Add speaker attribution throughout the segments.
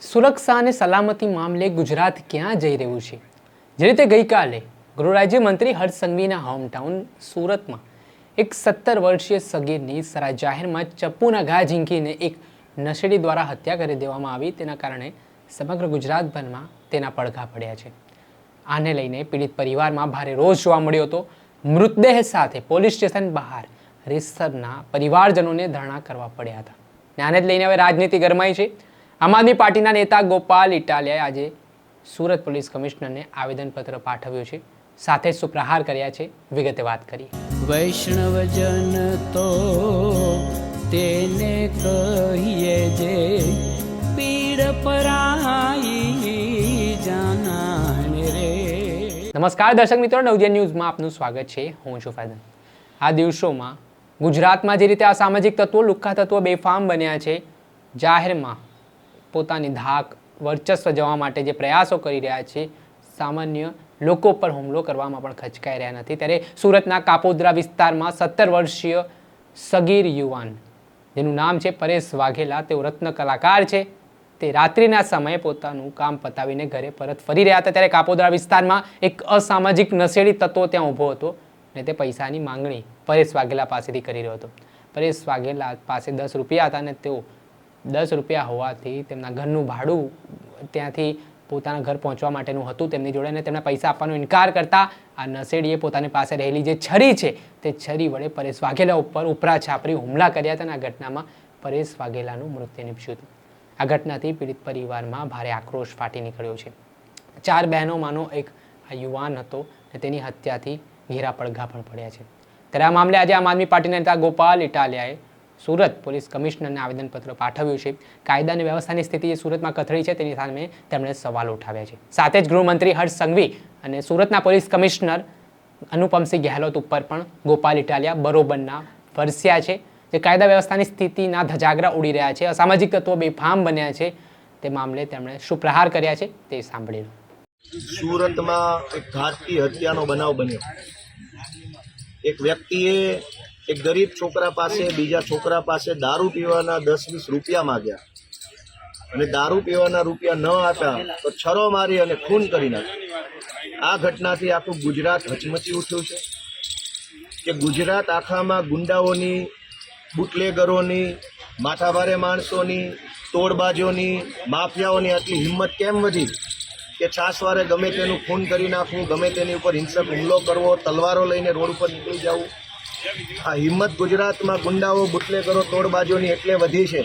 Speaker 1: સુરક્ષા અને સલામતી મામલે ગુજરાત ક્યાં જઈ રહ્યું છે? જે રીતે ગઈકાલે ગૃહ રાજ્યમંત્રી હર્ષ સંઘવીના હોમટાઉન સુરતમાં એક સત્તર વર્ષીય સગીરની સરા, જાહેરમાં ચપ્પુના ઘા ઝીંકીને એક નશેડી દ્વારા હત્યા કરી દેવામાં આવી. તેના કારણે સમગ્ર ગુજરાતભરમાં તેના પડઘા પડ્યા છે. આને લઈને પીડિત પરિવારમાં ભારે રોષ જોવા મળ્યો હતો. મૃતદેહ સાથે પોલીસ સ્ટેશન બહાર રેસરના પરિવારજનોને ધરણા કરવા પડ્યા હતા. ને આને જ લઈને હવે રાજનીતિ ગરમાઈ છે. આમ આદમી પાર્ટીના નેતા ગોપાલ ઇટાલિયાએ આજે સુરત પોલીસ કમિશનરને આવેદનપત્ર પાઠવ્યું છે. સાથે સુપ્રહાર કર્યા છે. વિગતે વાત કરી
Speaker 2: વૈષ્ણવજન તો તેને કહીએ જે પીડ પરાઈ જાનાને રે.
Speaker 1: નમસ્કાર દર્શક મિત્રો નવજન ન્યૂઝમાં આપનું સ્વાગત છે. હું છું ફાદન આ દિવસોમાં ગુજરાતમાં જે રીતે આ સામાજિક તત્વો લુખ્ખા તત્વો બેફામ બન્યા છે જાહેરમાં પોતાની ધાક વર્ચસ્વ જવા માટે જે પ્રયાસો કરી રહ્યા છે, સામાન્ય લોકો પર હુમલો કરવામાં પણ ખચકાઈ રહ્યા નથી. ત્યારે સુરતના કાપોદ્રા વિસ્તારમાં સત્તર વર્ષીય સગીર યુવાન, જેનું નામ છે પરેશ વાઘેલા, તેઓ રત્ન કલાકાર છે. તે રાત્રિના સમયે પોતાનું કામ પતાવીને ઘરે પરત ફરી રહ્યા હતા. ત્યારે કાપોદ્રા વિસ્તારમાં એક અસામાજિક નશેડી તત્વો ત્યાં ઊભો હતો અને તે પૈસાની માંગણી પરેશ વાઘેલા પાસેથી કરી રહ્યો હતો. પરેશ વાઘેલા પાસે દસ રૂપિયા હતા અને તેઓ દસ રૂપિયા હોવાથી તેમના ઘરનું ભાડું ત્યાંથી પોતાના ઘર પહોંચવા માટેનું હતું તેમની જોડે અને તેમના પૈસા આપવાનો ઇનકાર કરતા આ નશેડીએ પોતાની પાસે રહેલી જે છરી છે, તે છરી વડે પરેશ વાઘેલા ઉપર ઉપરા છાપરી હુમલા કર્યા હતા અને આ ઘટનામાં પરેશ વાઘેલાનું મૃત્યુ નિપજ્યું હતું. આ ઘટનાથી પીડિત પરિવારમાં ભારે આક્રોશ ફાટી નીકળ્યો છે. ચાર બહેનોમાંનો એક આ યુવાન હતો અને તેની હત્યાથી ઘેરા પડઘા પણ પડ્યા છે. ત્યારે આ મામલે આજે આમ આદમી પાર્ટીના નેતા ગોપાલ ઇટાલિયાએ સુરત પોલીસ કમિશનરને આવેદનપત્ર પાઠવ્યું છે. કાયદા અને વ્યવસ્થાની સ્થિતિ જે સુરતમાં કથળી છે તેની સામે તેમણે સવાલ ઉઠાવ્યા છે. સાથે જ ગૃહમંત્રી હર્ષ સંઘવી અને સુરતના પોલીસ કમિશનર અનુપમસિંહ ગેહલોત ઉપર પણ ગોપાલ ઇટાલિયા બરોબરના વરસ્યા છે. જે કાયદા વ્યવસ્થાની સ્થિતિના ધજાગરા ઉડી રહ્યા છે. અસામાજિક તત્વો બેફામ બન્યા છે. તે મામલે તેમણે શું પ્રહાર કર્યા છે તે સાંભળી
Speaker 3: સુરતમાં એક ઘાતકી હત્યાનો બનાવ બન્યો. એક વ્યક્તિએ એક ગરીબ છોકરા પાસે, બીજા છોકરા પાસે દારૂ પીવાના દસ વીસ રૂપિયા માંગ્યા. અને દારૂ પીવાના રૂપિયા ન આપ્યા તો છરો મારી અને ખૂન કરી નાખ્યો. આ ઘટનાથી આખું ગુજરાત હચમચી ઉઠ્યું છે કે ગુજરાત આખામાં ગુંડાઓની, બુટલેગરોની, માથાભારે માણસોની, તોડબાજોની, માફિયાઓની આટલી હિંમત કેમ વધી? કે છાસવારે ગમે તેનું ખૂન કરી નાખવું, ગમે તેની ઉપર હિંસક હુમલો કરવો, તલવારો લઈને રોડ ઉપર નીકળી જવું આ હિંમત ગુજરાતમાં ગુંડાઓ બુટલેકરો તોડબાજોની એટલે વધી છે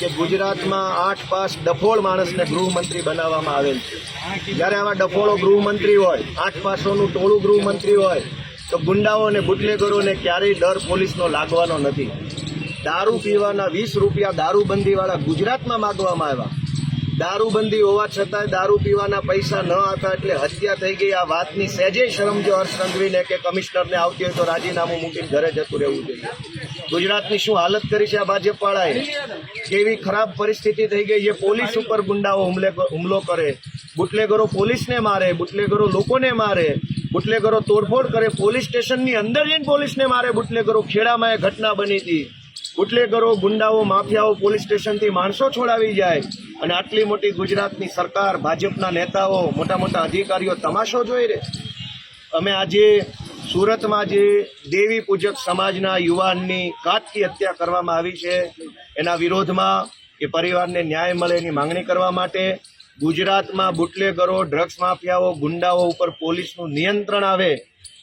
Speaker 3: કે ગુજરાતમાં આઠ પાસ ડફોળ માણસને ગૃહમંત્રી બનાવવામાં આવેલ છે. જ્યારે આવા ડફોળો ગૃહમંત્રી હોય, આઠ પાસોનું ટોળું ગૃહમંત્રી હોય, તો ગુંડાઓ અને બુટલેગરોને ક્યારેય ડર પોલીસનો લાગવાનો નથી. દારૂ પીવાના વીસ રૂપિયા દારૂબંધીવાળા ગુજરાતમાં માગવામાં આવ્યા. દારૂબંધી હોવા છતાંય દારૂ પીવાના પૈસા ન હતા એટલે હત્યા થઈ ગઈ. આ વાતની સહેજે શરમ જો હર્ષ સંઘવીને કે કમિશનરને આવતી હોય તો રાજીનામું મૂકીને ઘરે જતું રહેવું જોઈએ. ગુજરાતની શું હાલત કરી છે આ ભાજપવાળાએ? કેવી ખરાબ પરિસ્થિતિ થઈ ગઈ છે? પોલીસ ઉપર ગુંડાઓ હુમલે હુમલો કરે. બુટલેગરો પોલીસને મારે, બુટલેગરો લોકોને મારે, બુટલેગરો તોડફોડ કરે. પોલીસ સ્ટેશનની અંદર જઈને પોલીસને મારે. બુટલેગરો ખેડામાં એ ઘટના બની હતી. બુટલેગરો, ગુંડાઓ, માફિયાઓ પોલીસ સ્ટેશનથી માણસો છોડાવી જાય. અને આટલી મોટી ગુજરાતની સરકાર, ભાજપના નેતાઓ મોટા મોટા અધિકારીઓ તમાશો જોઈ રહે અમે આજે સુરતમાં જે દેવી પૂજક સમાજના યુવાનની ઘાતકી હત્યા કરવામાં આવી છે, એના વિરોધમાં એ પરિવારને ન્યાય મળે એની માંગણી કરવા માટે ગુજરાતમાં બુટલેગરો, ડ્રગ્સ માફિયાઓ, ગુંડાઓ ઉપર પોલીસનું નિયંત્રણ આવે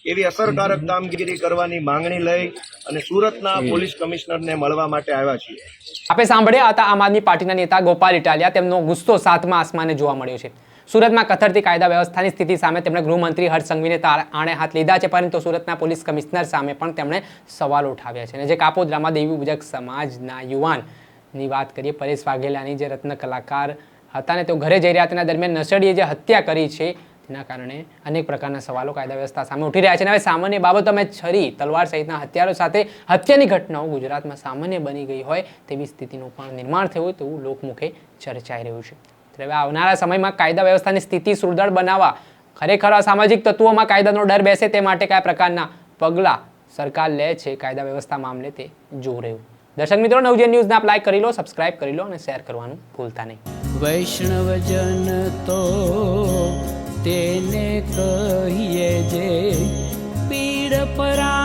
Speaker 3: એવી અસરકારક કામગીરી કરવાની માંગણી લઈ અને સુરતના પોલીસ કમિશનરને મળવા માટે આવ્યા છીએ.
Speaker 1: આપણે સાંભળ્યા હતા આમ આદમી પાર્ટીના નેતા ગોપાલ ઇટાલિયા. તેમનો ગુસ્સો સાતમા આસમાને જોવા મળ્યો છે. સુરતમાં કથરતી કાયદા વ્યવસ્થાની સ્થિતિ સામે તેમણે ગૃહમંત્રી હર્ષ સંઘવીને આણે હાથ લીધા છે પરંતુ સુરતના પોલીસ કમિશનર સામે પણ તેમણે સવાલ ઉઠાવ્યા છે. અને જે કાપોદ્રામાં દેવી પૂજક સમાજના યુવાનની વાત કરીએ પરેશ વાઘેલાની જે રત્ન કલાકાર હતા ને તેઓ ઘરે જઈ રહ્યા તેના દરમિયાન નસડીએ જે હત્યા કરી છે તેના કારણે અનેક પ્રકારના સવાલો કાયદા વ્યવસ્થા સામે ઉઠી રહ્યા છે. અને હવે સામાન્ય બાબતોમાં છરી, તલવાર સહિતના હથિયારો સાથે હત્યાની ઘટનાઓ ગુજરાતમાં સામાન્ય બની ગઈ હોય તેવી સ્થિતિનું પણ નિર્માણ થયું હોય તેવું લોકમુખે ચર્ચાઈ રહ્યું છે. હવે આવનારા સમયમાં કાયદા વ્યવસ્થાની સ્થિતિ સુદૃઢ બનાવવા, ખરેખર સામાજિક તત્વોમાં કાયદાનો ડર બેસે તે માટે કયા પ્રકારના પગલાં સરકાર લે છે કાયદા વ્યવસ્થા મામલે તે જોઈ રહ્યું. દર્શક મિત્રો નવજન ન્યૂઝને આપ લાઈક કરી લો, સબસ્ક્રાઇબ કરી લો અને શેર કરવાનું ભૂલતા નહીં.
Speaker 2: વૈષ્ણવજન તો કહીએ જે પીડ પરા